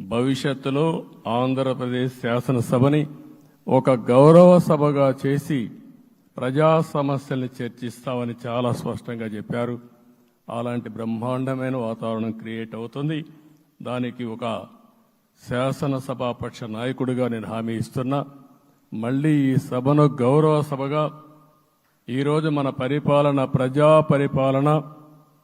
భవిష్యత్తులో ఆంధ్రప్రదేశ్ శాసనసభని ఒక గౌరవ సభగా చేసి ప్రజా సమస్యల్ని చర్చిస్తామని చాలా స్పష్టంగా చెప్పారు. అలాంటి బ్రహ్మాండమైన వాతావరణం క్రియేట్ అవుతుంది. దానికి ఒక శాసనసభాపక్ష నాయకుడిగా నేను హామీ ఇస్తున్నా. మళ్ళీ ఈ సభను గౌరవ సభగా ఈరోజు మన పరిపాలన ప్రజా పరిపాలన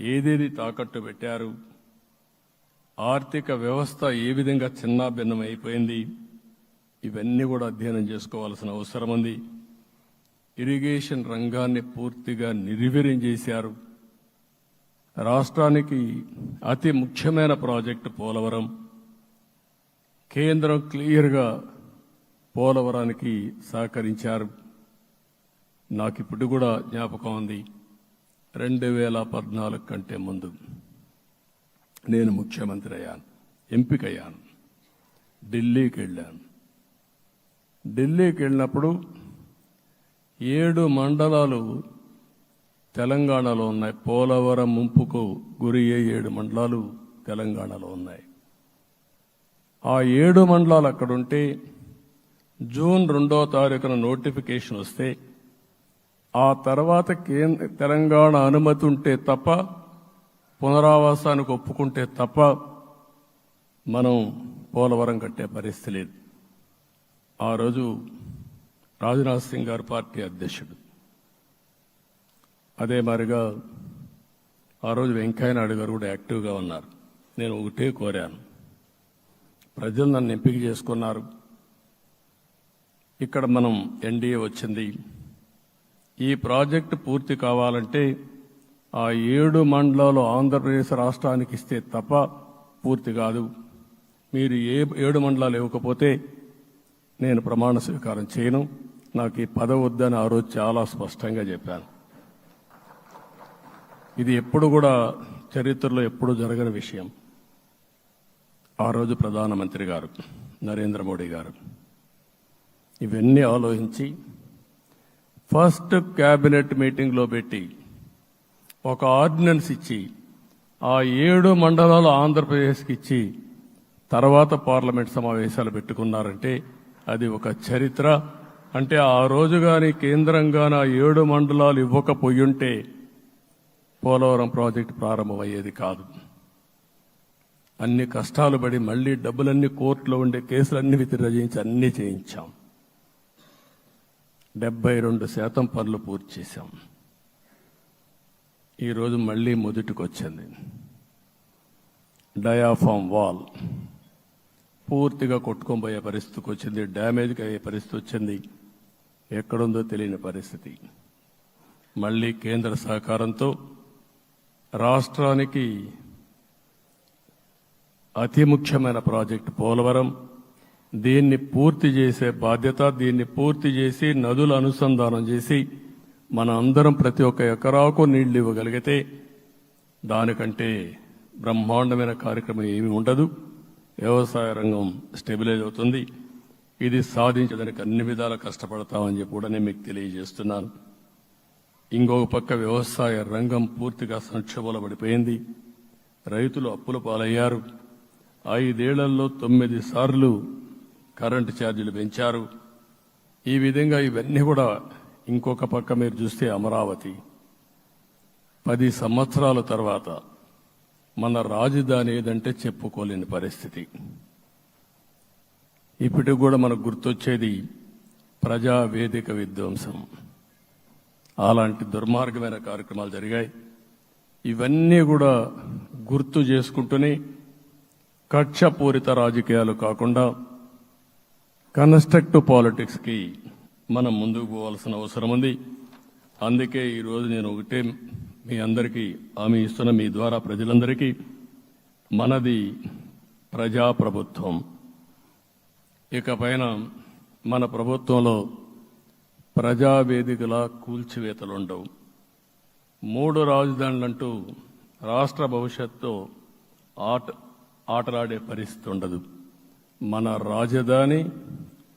ఏదేది తాకట్టు పెట్టారు? ఆర్థిక వ్యవస్థ ఏ విధంగా చిన్నాభిన్నం అయిపోయింది ఇవన్నీ కూడా అధ్యయనం చేసుకోవాల్సిన అవసరం ఉంది. ఇరిగేషన్ రంగాన్ని పూర్తిగా నిర్వీర్యం చేశారు. రాష్ట్రానికి అతి ముఖ్యమైన ప్రాజెక్టు పోలవరం. కేంద్రం క్లియర్గా పోలవరానికి సహకరించారు. నాకు ఇప్పుడు కూడా జ్ఞాపకం ఉంది. రెండు వేల పద్నాలుగు కంటే ముందు నేను ముఖ్యమంత్రి అయ్యాను ఎంపికయ్యాను ఢిల్లీకి వెళ్ళాను. ఢిల్లీకి వెళ్ళినప్పుడు ఏడు మండలాలు తెలంగాణలో ఉన్నాయి. పోలవరం ముంపుకు గురి అయ్యే ఏడు మండలాలు తెలంగాణలో ఉన్నాయి. ఆ ఏడు మండలాలు అక్కడుంటే జూన్ రెండో తారీఖున నోటిఫికేషన్ వస్తే ఆ తర్వాత కేంద్ర తెలంగాణ అనుమతి ఉంటే తప్ప పునరావాసానికి ఒప్పుకుంటే తప్ప మనం పోలవరం కట్టే పరిస్థితి లేదు. ఆ రోజు రాజ్నాథ్ సింగ్ గారు పార్టీ అధ్యక్షుడు. అదే మారిగా ఆ రోజు వెంకయ్యనాయుడు గారు కూడా యాక్టివ్గా ఉన్నారు. నేను ఒకటే కోరాను. ప్రజలు నన్ను ఎంపిక చేసుకున్నారు. ఇక్కడ మనం ఎన్డీఏ వచ్చింది. ఈ ప్రాజెక్టు పూర్తి కావాలంటే ఆ ఏడు మండలాలు ఆంధ్రప్రదేశ్ రాష్ట్రానికి ఇస్తే తప్ప పూర్తి కాదు. మీరు ఏ ఏడు మండలాలు ఇవ్వకపోతే నేను ప్రమాణ స్వీకారం చేయను. నాకు ఈ పదవి వద్దని ఆ రోజు చాలా స్పష్టంగా చెప్పాను. ఇది ఎప్పుడు కూడా చరిత్రలో ఎప్పుడు జరగని విషయం. ఆ రోజు ప్రధానమంత్రి గారు నరేంద్ర మోడీ గారు ఇవన్నీ ఆలోచించి ఫస్ట్ క్యాబినెట్ మీటింగ్లో పెట్టి ఒక ఆర్డినెన్స్ ఇచ్చి ఆ ఏడు మండలాలు ఆంధ్రప్రదేశ్కి ఇచ్చి తర్వాత పార్లమెంట్ సమావేశాలు పెట్టుకున్నారంటే అది ఒక చరిత్ర. అంటే ఆ రోజు కానీ కేంద్రంగాన ఏడు మండలాలు ఇవ్వకపోయుంటే పోలవరం ప్రాజెక్టు ప్రారంభమయ్యేది కాదు. అన్ని కష్టాలు పడి మళ్ళీ డబ్బులన్నీ కోర్టులో ఉండే కేసులన్నీ విత్డ్రా అన్నీ చేయించాం. డెబ్బై రెండు శాతం పనులు పూర్తి చేశాం. ఈరోజు మళ్ళీ మొదటికి వచ్చింది డయాఫామ్ వాల్ పూర్తిగా కొట్టుకొని పోయే పరిస్థితికి వచ్చింది డ్యామేజ్కి అయ్యే పరిస్థితి వచ్చింది ఎక్కడుందో తెలియని పరిస్థితి. మళ్ళీ కేంద్ర సహకారంతో రాష్ట్రానికి అతి ముఖ్యమైన ప్రాజెక్టు పోలవరం దీన్ని పూర్తి చేసే బాధ్యత దీన్ని పూర్తి చేసి నదుల అనుసంధానం చేసి మన అందరం ప్రతి ఒక్క ఎకరాకు నీళ్ళు ఇవ్వగలిగితే దానికంటే బ్రహ్మాండమైన కార్యక్రమం ఏమీ ఉండదు. వ్యవసాయ రంగం స్టెబిలైజ్ అవుతుంది. ఇది సాధించడానికి అన్ని విధాలా కష్టపడతామని చెప్పి కూడా నేను మీకు తెలియజేస్తున్నాను. ఇంకొక పక్క వ్యవసాయ రంగం పూర్తిగా సంక్షోభంలో పడిపోయింది రైతులు అప్పుల పాలయ్యారు. ఐదేళ్ళలో తొమ్మిది సార్లు కరెంటు ఛార్జీలు పెంచారు. ఈ విధంగా ఇవన్నీ కూడా ఇంకొక పక్క మీరు చూస్తే అమరావతి. పది సంవత్సరాల తర్వాత మన రాజధాని ఏదంటే చెప్పుకోలేని పరిస్థితి. ఇప్పటికి కూడా మనకు గుర్తొచ్చేది ప్రజా వేదిక విధ్వంసం. అలాంటి దుర్మార్గమైన కార్యక్రమాలు జరిగాయి. ఇవన్నీ కూడా గుర్తు చేసుకుంటూనే కక్షపూరిత రాజకీయాలు కాకుండా కన్స్ట్రక్టివ్ పాలిటిక్స్కి మనం ముందుకు పోవాల్సిన అవసరం ఉంది. అందుకే ఈరోజు నేను ఒకటే మీ అందరికీ హామీ ఇస్తున్న మీ ద్వారా ప్రజలందరికీ మనది ప్రజాప్రభుత్వం. ఇకపైన మన ప్రభుత్వంలో ప్రజావేదికల కూల్చివేతలు ఉండవు మూడు రాజధానులంటూ రాష్ట్ర భవిష్యత్తు ఆట ఆటలాడే పరిస్థితి ఉండదు. మన రాజధాని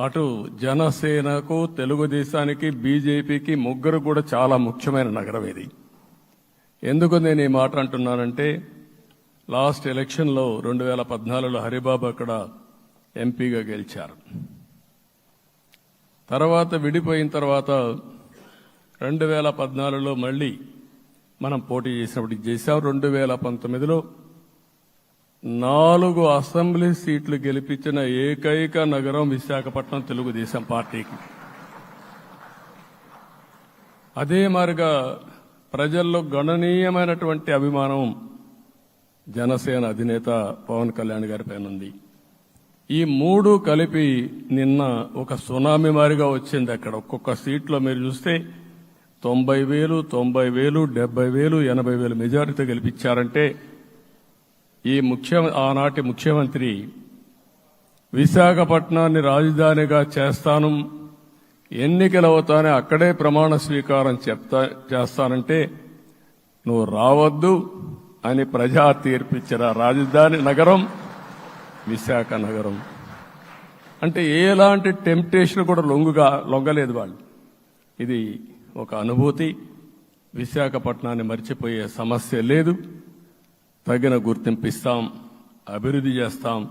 అటు జనసేనకు తెలుగుదేశానికి బీజేపీకి ముగ్గురు కూడా చాలా ముఖ్యమైన నగరం ఇది. ఎందుకు నేను ఈ మాట అంటున్నానంటే లాస్ట్ ఎలక్షన్లో రెండు వేల పద్నాలుగులో హరిబాబు అక్కడ ఎంపీగా గెలిచారు. తర్వాత విడిపోయిన తర్వాత రెండు వేల పద్నాలుగులో మళ్ళీ మనం పోటీ చేసినప్పుడు చేశాం. రెండు వేల పంతొమ్మిదిలో నాలుగు అసెంబ్లీ సీట్లు గెలిపించిన ఏకైక నగరం విశాఖపట్నం తెలుగుదేశం పార్టీకి. అదే మారిగా ప్రజల్లో గణనీయమైనటువంటి అభిమానం జనసేన అధినేత పవన్ కళ్యాణ్ గారి పైన ఉంది. ఈ మూడు కలిపి నిన్న ఒక సునామీ మారిగా వచ్చింది అక్కడ. ఒక్కొక్క సీట్లో మీరు చూస్తే తొంభై వేలు తొంభై వేలు డెబ్బై వేలు ఎనభై వేలు మెజారిటీ గెలిపించారంటే ఈ ముఖ్య ఆనాటి ముఖ్యమంత్రి విశాఖపట్నాన్ని రాజధానిగా చేస్తాను ఎన్నికలు అవుతానే అక్కడే ప్రమాణ స్వీకారం చెప్తా చేస్తానంటే నువ్వు రావద్దు అని ప్రజా తీర్పిచ్చిన రాజధాని నగరం విశాఖ నగరం. అంటే ఎలాంటి టెంప్టేషన్ కూడా లొంగుగా లొంగలేదు వాళ్ళు. ఇది ఒక అనుభూతి. విశాఖపట్నాన్ని మర్చిపోయే సమస్య లేదు. తగిన గుర్తింపు ఇస్తాం అభివృద్ధి చేస్తాం.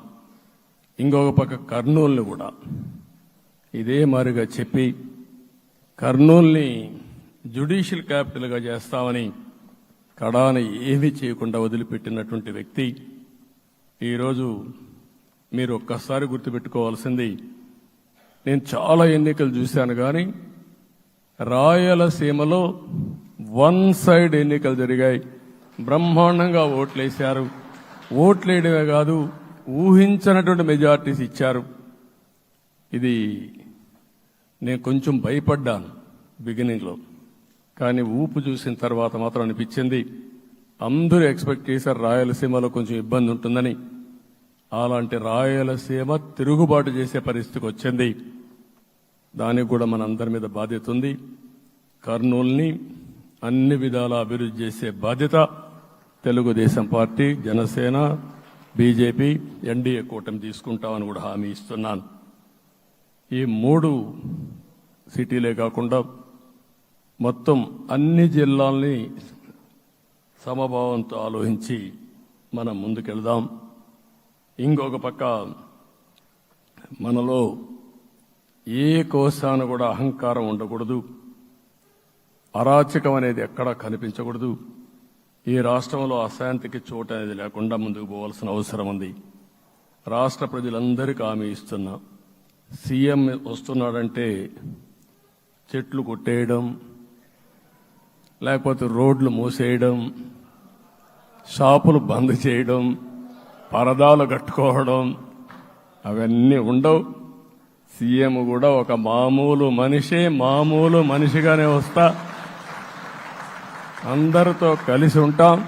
ఇంకొక పక్క కర్నూలుని కూడా. ఇదే మారిగా చెప్పి కర్నూల్ని జ్యుడిషియల్ క్యాపిటల్గా చేస్తామని కడాన ఏమీ చేయకుండా వదిలిపెట్టినటువంటి వ్యక్తి ఈరోజు మీరు ఒక్కసారి గుర్తుపెట్టుకోవాల్సింది నేను చాలా ఎన్నికలు చూశాను కానీ రాయలసీమలో వన్ సైడ్ ఎన్నికలు జరిగాయి. బ్రహ్మాండంగా ఓట్లేశారు. ఓట్లేయడమే కాదు ఊహించనటువంటి మెజార్టీస్ ఇచ్చారు. ఇది నేను కొంచెం భయపడ్డాను బిగినింగ్లో కానీ ఊపు చూసిన తర్వాత మాత్రం అనిపించింది అందరూ ఎక్స్పెక్ట్ చేశారు రాయలసీమలో కొంచెం ఇబ్బంది ఉంటుందని. అలాంటి రాయలసీమ తిరుగుబాటు చేసే పరిస్థితికి వచ్చింది. దానికి కూడా మన అందరి మీద బాధ్యత ఉంది. కర్నూల్ని అన్ని విధాలా అభివృద్ధి చేసే బాధ్యత Telugudesam party Janasena BJP NDA కూటమి తీసుకుంటామని కూడా హామీ ఇస్తున్నాను. ఈ మూడు సిటీలే కాకుండా మొత్తం అన్ని జిల్లాల్ని సమభావంతో ఆలోచించి మనం ముందుకెళ్దాం. ఇంకొక పక్క మనలో ఏ కోశాన కూడా అహంకారం ఉండకూడదు. అరాచకం అనేది ఎక్కడా కనిపించకూడదు. ఈ రాష్ట్రంలో అశాంతికి చోటు అనేది లేకుండా ముందుకు పోవాల్సిన అవసరం ఉంది. రాష్ట్ర ప్రజలందరికీ హామీ ఇస్తున్నా. సీఎం వస్తున్నాడంటే చెట్లు కొట్టేయడం లేకపోతే రోడ్లు మూసేయడం షాపులు బంద్ చేయడం పరదాలు కట్టుకోవడం అవన్నీ ఉండవు. సీఎం కూడా ఒక మామూలు మనిషే మామూలు మనిషిగానే వస్తా. అందరితో కలిసి ఉంటాం.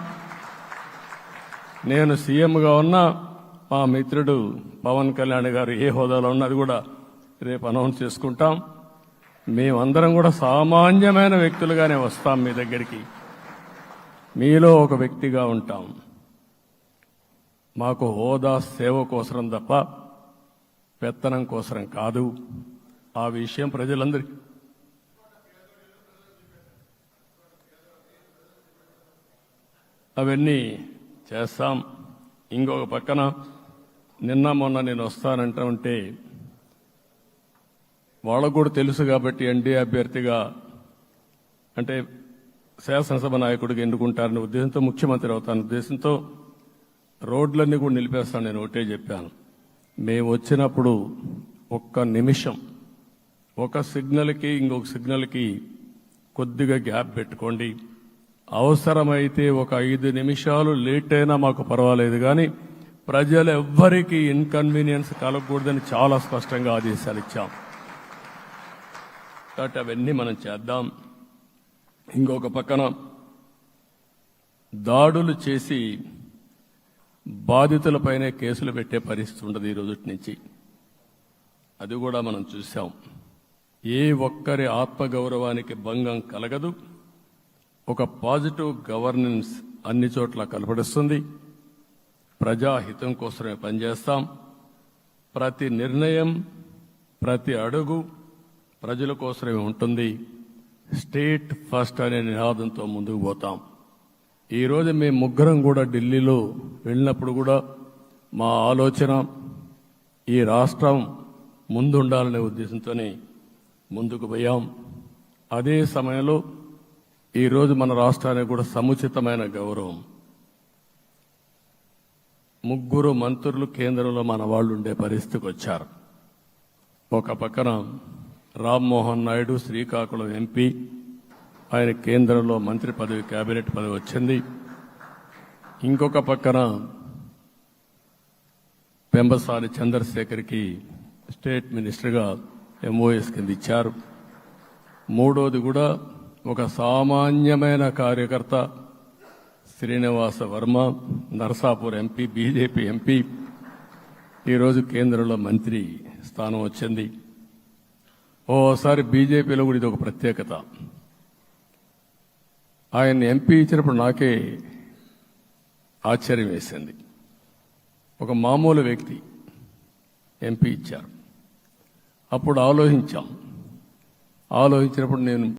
నేను సీఎంగా ఉన్నా మా మిత్రుడు పవన్ కళ్యాణ్ గారు ఏ హోదాలో ఉన్నది కూడా రేపు అనౌన్స్ చేసుకుంటాం. మేమందరం కూడా సామాన్యమైన వ్యక్తులుగానే వస్తాం మీ దగ్గరికి. మీలో ఒక వ్యక్తిగా ఉంటాం. మాకు హోదా సేవ కోసరం తప్ప పెత్తనం కోసరం కాదు. ఆ విషయం ప్రజలందరికీ అవన్నీ చేస్తాం. ఇంకొక పక్కన నిన్న మొన్న నేను వస్తానంటా ఉంటే వాళ్ళకు కూడా తెలుసు కాబట్టి ఎన్డీఏ అభ్యర్థిగా అంటే శాసనసభ నాయకుడికి ఎన్నుకుంటారనే ఉద్దేశంతో ముఖ్యమంత్రి అవుతాను ఉద్దేశంతో రోడ్లన్నీ కూడా నిలిపేస్తాను నేను ఒకటే చెప్పాను. మేము వచ్చినప్పుడు ఒక్క నిమిషం ఒక సిగ్నల్కి ఇంకొక సిగ్నల్కి కొద్దిగా గ్యాప్ పెట్టుకోండి. అవసరమైతే ఒక ఐదు నిమిషాలు లేట్ అయినా మాకు పర్వాలేదు కానీ ప్రజలు ఎవ్వరికీ ఇన్కన్వీనియన్స్ కలగకూడదని చాలా స్పష్టంగా ఆదేశాలు ఇచ్చాం. కాబట్టి అవన్నీ మనం చేద్దాం. ఇంకొక పక్కన దాడులు చేసి బాధితులపైనే కేసులు పెట్టే పరిస్థితి ఉండదు ఈ రోజు నుంచి. అది కూడా మనం చూసాం ఏ ఒక్కరి ఆత్మగౌరవానికి భంగం కలగదు. ఒక పాజిటివ్ గవర్నెన్స్ అన్ని చోట్ల కనపడిస్తుంది. ప్రజాహితం కోసమే పనిచేస్తాం. ప్రతి నిర్ణయం ప్రతి అడుగు ప్రజల కోసమే ఉంటుంది. స్టేట్ ఫస్ట్ అనే నినాదంతో ముందుకు పోతాం. ఈరోజు మేము ముగ్గురం కూడా ఢిల్లీలో వెళ్ళినప్పుడు కూడా మా ఆలోచన ఈ రాష్ట్రం ముందుండాలనే ఉద్దేశంతోనే ముందుకు పోయాం. అదే సమయంలో ఈరోజు మన రాష్ట్రానికి కూడా సముచితమైన గౌరవం. ముగ్గురు మంత్రులు కేంద్రంలో మన వాళ్ళు ఉండే పరిస్థితికి వచ్చారు. ఒక పక్కన రామ్మోహన్ నాయుడు శ్రీకాకుళం ఎంపీ. ఆయన కేంద్రంలో మంత్రి పదవి కేబినెట్ పదవి వచ్చింది. ఇంకొక పక్కన పెంబసాని చంద్రశేఖర్కి స్టేట్ మినిస్టర్గా ఎంఓఎస్ కింద ఇచ్చారు. మూడోది కూడా ఒక సామాన్యమైన కార్యకర్త Srinivasa Varma Narsapur MP BJP MP. ఈరోజు కేంద్రంలో మంత్రి స్థానం వచ్చింది. ఓసారి బీజేపీలో కూడా ఇది ఒక ప్రత్యేకత. ఆయన ఎంపీ ఇచ్చినప్పుడు నాకే ఆశ్చర్యం వేసింది. ఒక మామూలు వ్యక్తి ఎంపీ ఇచ్చారు. అప్పుడు ఆలోచించాం. ఆలోచించినప్పుడు నేను